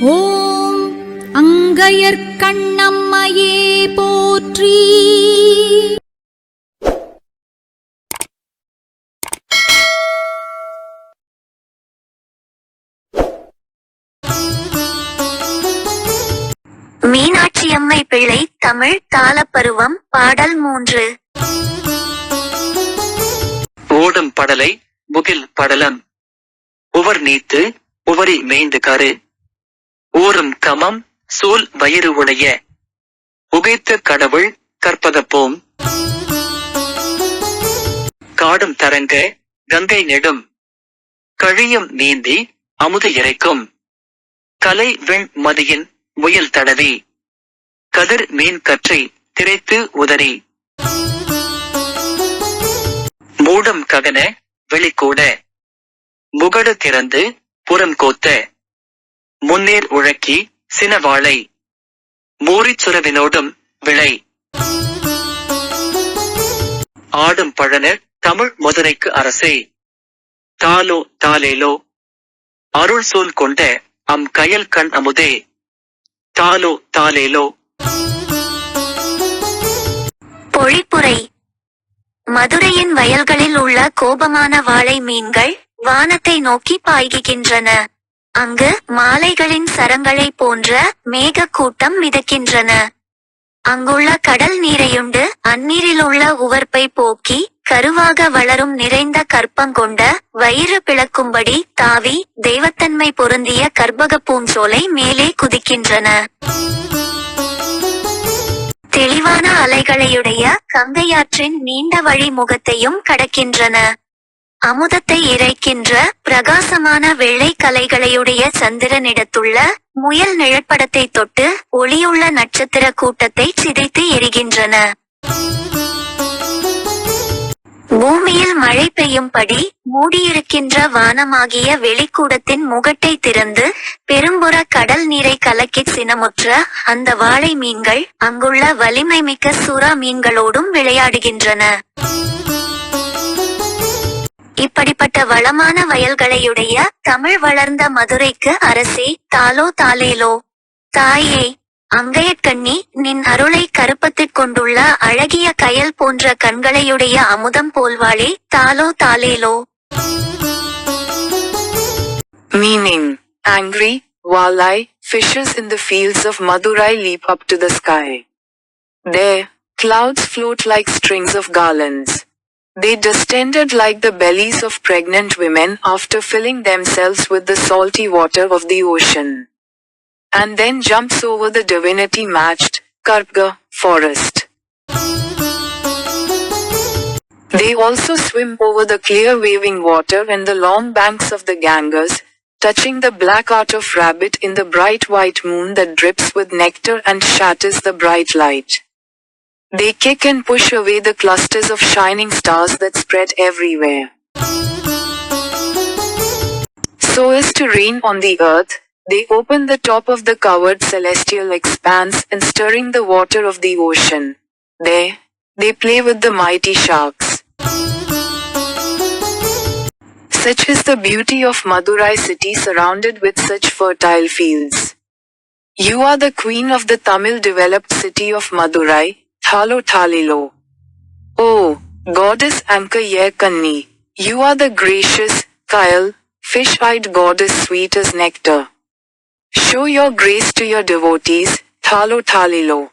ஓம் அங்கையர்க்கண்ணம்மையே போற்றி. மீனாட்சியம்மை பிள்ளை தமிழ் தாளப்பருவம் பாடல் மூன்று. ஓடும் படலை முகில் படலம். உவர் நீத்து உவரி மேய்ந்து கரு. ஊரும் கமம் சூல் வயிறு உடைய. உகைத்த கடவுள் கற்பதப்போம். காடும் தரங்க கங்கை நெடும். கழியும் நீந்தி அமுது இறைக்கும். கலை வெண் மதியின் முயல் தடவி. கதிர் மீன் கற்றை திரைத்து உதறி. மூடம் ககன வெளிக்கூட முகடு திறந்து புறம் கோத்த. முன்னேர் உழக்கி சினவாழை. மூரிச்சுரவினோடும் விளை. ஆடும் பழனர் தமிழ் மதுரைக்கு அரசே. தாலோ தாலேலோ. அருள் சூல் கொண்ட அம் கயல் கண் அமுதே. தாலோ தாலேலோ. பொழிப்புரை. மதுரையின் வயல்களில் உள்ள கோபமான வாழை மீன்கள் வானத்தை நோக்கி பாய்கின்றன. அங்கு மாலைகளின் சரங்களை போன்ற மேக கூட்டம் மிதக்கின்றன. அங்குள்ள கடல் நீரையுண்டு அந்நீரிலுள்ள உவர்ப்பை போக்கி கருவாக வளரும் நிறைந்த கற்பங்கொண்ட வயிறு பிளக்கும்படி தாவி தெய்வத்தன்மை பொருந்திய கற்பக பூஞ்சோலை மேலே குதிக்கின்றன. தெளிவான அலைகளையுடைய கங்கையாற்றின் நீண்ட வழி முகத்தையும் கடக்கின்றன. அமுதத்தை இறைக்கின்ற பிரகாசமான வெள்ளை கலைகளையுடைய சந்திரனிடத்துள்ள முயல் நிழற்படத்தை தொட்டு ஒளியுள்ள நட்சத்திர கூட்டத்தை சிதைத்து எரிகின்றன. பூமியில் மழை பெய்யும்படி மூடியிருக்கின்ற வானமாகிய வெளிக்கூடத்தின் முகட்டை திறந்து பெரும்புற கடல் நீரை கலக்கி சினமுற்ற அந்த வாழை மீன்கள் அங்குள்ள வலிமை மிக்க சுறா மீன்களோடும் விளையாடுகின்றன. இப்படிப்பட்ட வளமான வயல்களையுடைய தமிழ் வளர்ந்த மதுரைக்கு அரசே தாலோ தாலேலோ தாயே அங்கையக்கண்ணி நின் அருளை கருப்பத்திற் கொண்டுள்ள அழகிய கயல் போன்ற கண்களையுடைய அமுதம் போல்வாளே தாலோ தாலேலோ meaning angry walleye, fishes in the fields of Madurai leap up to the sky. There, clouds float like strings of garlands. They distended like the bellies of pregnant women after filling themselves with the salty water of the ocean. And then jumps over the divinity matched, Karpga, forest. They also swim over the clear waving water and the long banks of the Ganges, touching the black art of rabbit in the bright white moon that drips with nectar and shatters the bright light. They kick and push away the clusters of shining stars that spread everywhere. So as to rain on the earth, they open the top of the covered celestial expanse and stirring the water of the ocean. There, they play with the mighty sharks. Such is the beauty of Madurai city surrounded with such fertile fields. You are the queen of the Tamil developed city of Madurai, Thalo Thalilo. Oh, goddess Anka Kanni, you are the gracious, Kyle, fish-eyed goddess sweet as nectar. Show your grace to your devotees, Thalo Thalilo.